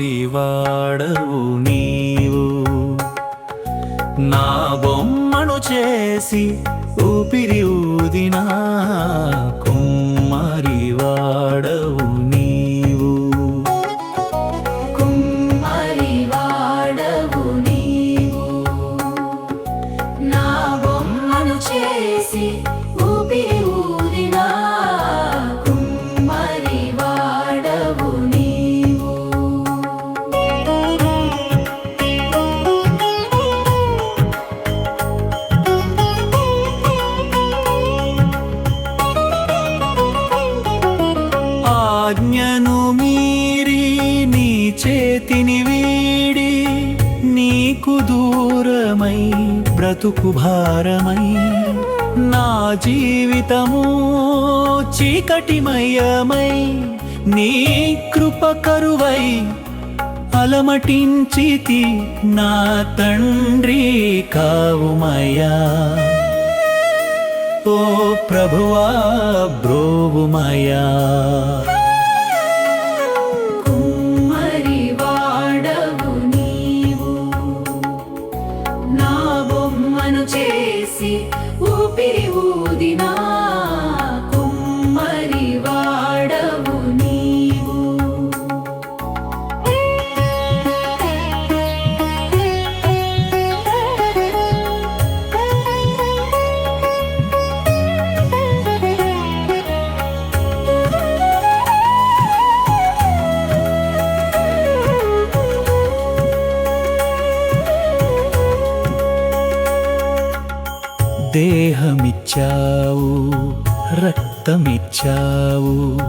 వాడవు నీవు. నా బొమ్మను చేసి ఊపిరి ఊదినా కుమ్మరి వాడవు ఆజ్ఞను మీరి నీ చేతిని వీడి నీకు దూరమై బ్రతుకు భారమై నా జీవితము చీకటిమయమై నీ కృప కరువై అలమటించితి నా తండ్రి కావుమయా ఓ ప్రభువా బ్రోవుమయా మహిమను చేసి ఊపిరి ఊదినా. దేహమిచ్చావు రక్తమిచ్చావు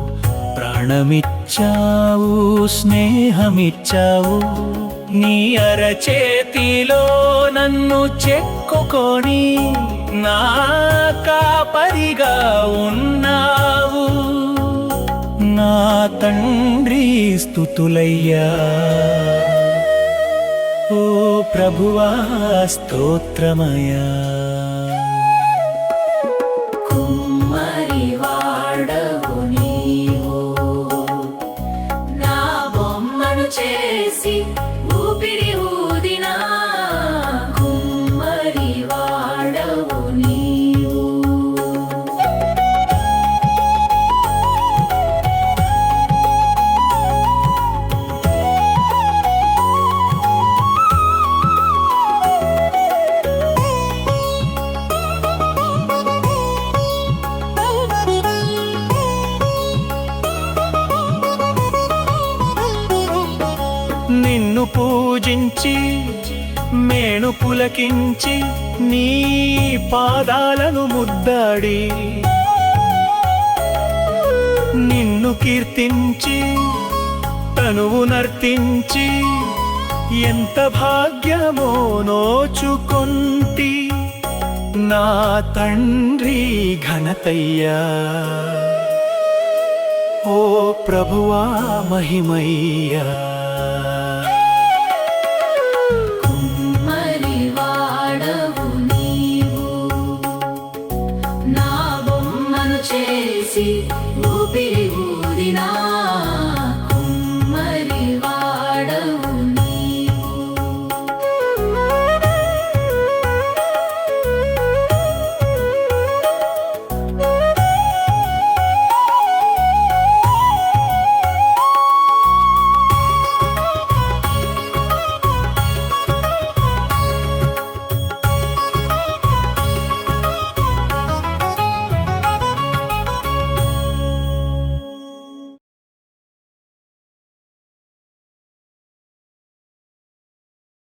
ప్రాణమిచ్చావు స్నేహమిచ్చావు. నీ అరచేతిలో నన్ను చెక్కుకొని నా కాపరిగా ఉన్నావు. నా తండ్రి స్థుతులయ్యా. ఓ ప్రభువా స్తోత్రమయా 13, perigo. నిన్ను పూజించి మేను పులకించి నీ పాదాలను ముద్దాడి. నిన్ను కీర్తించి తనువు నర్తించి ఎంత భాగ్యమో నోచుకొంటి నా తండ్రి ఘనతయ్యా. ఓ ప్రభువా మహిమయ్యా.